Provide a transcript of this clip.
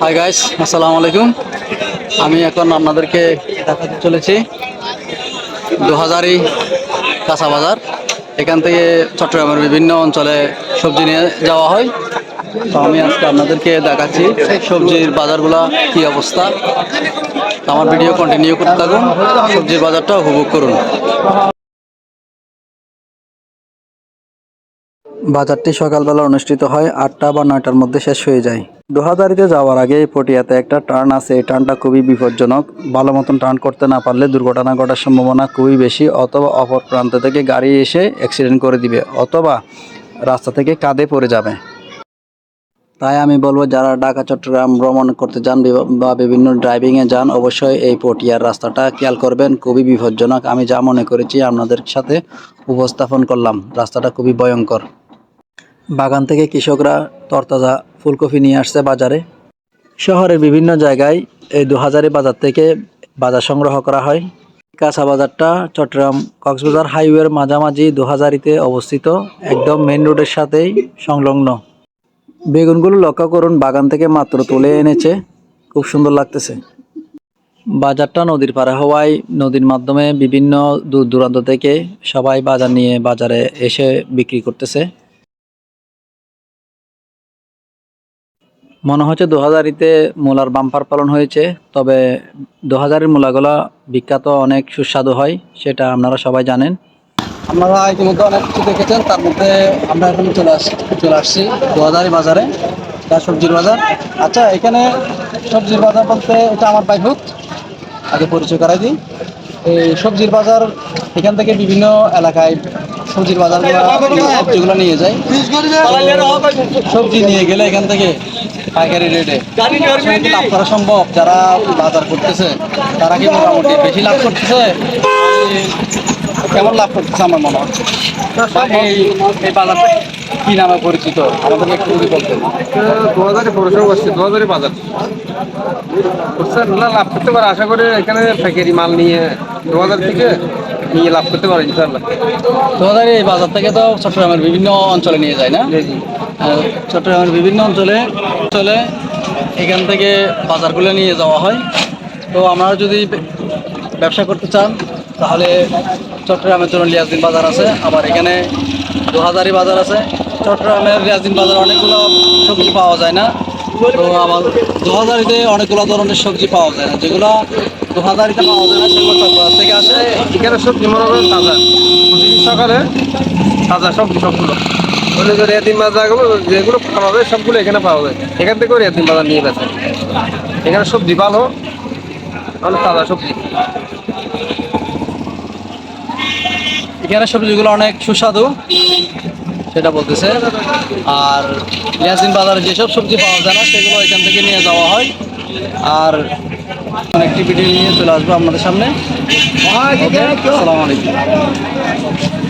Hi guys আসসালামু আলাইকুম। আমি এখন আপনাদেরকে দেখাতে চলেছি দু হাজারই কাঁচা বাজার। এখান থেকে চট্টগ্রামের বিভিন্ন অঞ্চলে সবজি নিয়ে যাওয়া হয়। তো আমি আজকে আপনাদেরকে দেখাচ্ছি সবজির বাজারগুলো কি অবস্থা। আমার ভিডিও কন্টিনিউ করতে থাকুন, সবজির বাজারটা উপভোগ করুন। বাজারটি সকালবেলা অনুষ্ঠিত হয় আটটা বা নয়টার মধ্যে শেষ হয়ে যায়। দোহাদারিতে যাওয়ার আগে পটিয়াতে একটা টার্ন আছে। এই টার্নটা খুবই বিপজ্জনক। ভালো মতন টার্ন করতে না পারলে দুর্ঘটনা ঘটার সম্ভাবনা খুবই বেশি, অথবা অপর প্রান্ত থেকে গাড়ি এসে অ্যাক্সিডেন্ট করে দিবে, অথবা রাস্তা থেকে কাঁধে পড়ে যাবে। তাই আমি বলব, যারা ঢাকা, চট্টগ্রাম ভ্রমণ করতে যান বা বিভিন্ন ড্রাইভিংয়ে যান, অবশ্যই এই পটিয়ার রাস্তাটা খেয়াল করবেন। খুবই বিপজ্জনক। আমি যা মনে করেছি আপনাদের সাথে উপস্থাপন করলাম। রাস্তাটা খুবই ভয়ঙ্কর। বাগান থেকে কৃষকরা তরতাজা ফুলকপি নিয়ে আসছে বাজারে। শহরের বিভিন্ন জায়গায় এই দু হাজারি বাজার থেকে বাজার সংগ্রহ করা হয়। কাঁচা বাজারটা চট্টগ্রাম কক্সবাজার হাইওয়ের মাঝামাঝি দু হাজারিতে অবস্থিত, একদম মেন রোডের সাথেই সংলগ্ন। বেগুনগুলো লক্ষ্য করুন, বাগান থেকে মাত্র তুলে এনেছে। খুব সুন্দর লাগতেছে। বাজারটা নদীর পাড়ে হওয়ায় নদীর মাধ্যমে বিভিন্ন দূর দূরান্ত থেকে সবাই বাজার নিয়ে বাজারে এসে বিক্রি করতেছে। মনে হচ্ছে দু হাজারিতে মূলার বাম্পার পালন হয়েছে তবে দু হাজারের মূলাগুলা বিখ্যাত অনেক সুস্বাদু হয় সেটা আপনারা সবাই জানেন। আপনারা ইতিমধ্যে অনেক কিছু দেখেছেন তার মধ্যে আমরা এখন চলে আসছি চলে আসছি দু হাজারি বাজারে এটা সবজির বাজার। আচ্ছা এখানে সবজির বাজার বলতে এটা আমার বাইহুত আগে পরিচয় করাই দিই। এই সবজির বাজার এখান থেকে বিভিন্ন এলাকায় সবজির বাজারগুলো সবজিগুলো নিয়ে যায়। সবজি নিয়ে গেলে এখান থেকে পাইকারি রেটে আসলে কি লাভ করা সম্ভব? যারা বাজার করতেছে তারা কি মোটামুটি বেশি লাভ করতেছে? কেমন লাভ করতেছে আমার মনে হচ্ছে এই এই বাজারটা কি নামে পরিচিত? আমাদেরকে একটু যদি বলতেন। দু হাজারে পৌরসভা বসছে দু হাজারে বাজার। না লাভ করতে পারে। আশা করি এখানে প্যাকেরি মাল নিয়ে দু হাজার থেকে নিয়ে লাভ করতে পারে ইনশাল্লাহ তোমাদের এই বাজার থেকে তো চট্টগ্রামের বিভিন্ন অঞ্চলে নিয়ে যায় না? চট্টগ্রামের বিভিন্ন অঞ্চলে অঞ্চলে এখান থেকে বাজারগুলো নিয়ে যাওয়া হয়। তো আপনারা যদি ব্যবসা করতে চান, তাহলে চট্টগ্রামের জন্য লিয়াজদিন বাজার আছে। আবার এখানে দু হাজারি বাজার আছে। চট্টগ্রামের লিয়াজদিন বাজার অনেকগুলো সবজি পাওয়া যায় না। তো আবার দু হাজারিতে অনেকগুলো ধরনের সবজি পাওয়া যায় না। যেগুলো দু হাজারিতে পাওয়া যায় না, সেগুলো চট্টগ্রাম থেকে আসে। এখানে সবজি মনে করেন তাজা। সকালে তাজা সবজি সবগুলো। বলে যে রেয়াদিন বাজারগুলো যেগুলো পাওয়া যায় সবগুলো এখানে পাওয়া যায় এখান থেকেও রেয়াদিন বাজার নিয়ে গেছে এখানে সবজি ভালো অনেক তাজা সবজি। এখানে সবজিগুলো অনেক সুস্বাদু সেটা বলতেছে। আর ইয়াসিন বাজারে যেসব সবজি পাওয়া যায় না সেগুলো এখান থেকে নিয়ে যাওয়া হয়। আর ভিডিও নিয়ে চলে আসব আপনাদের সামনে। আসসালামু আলাইকুম।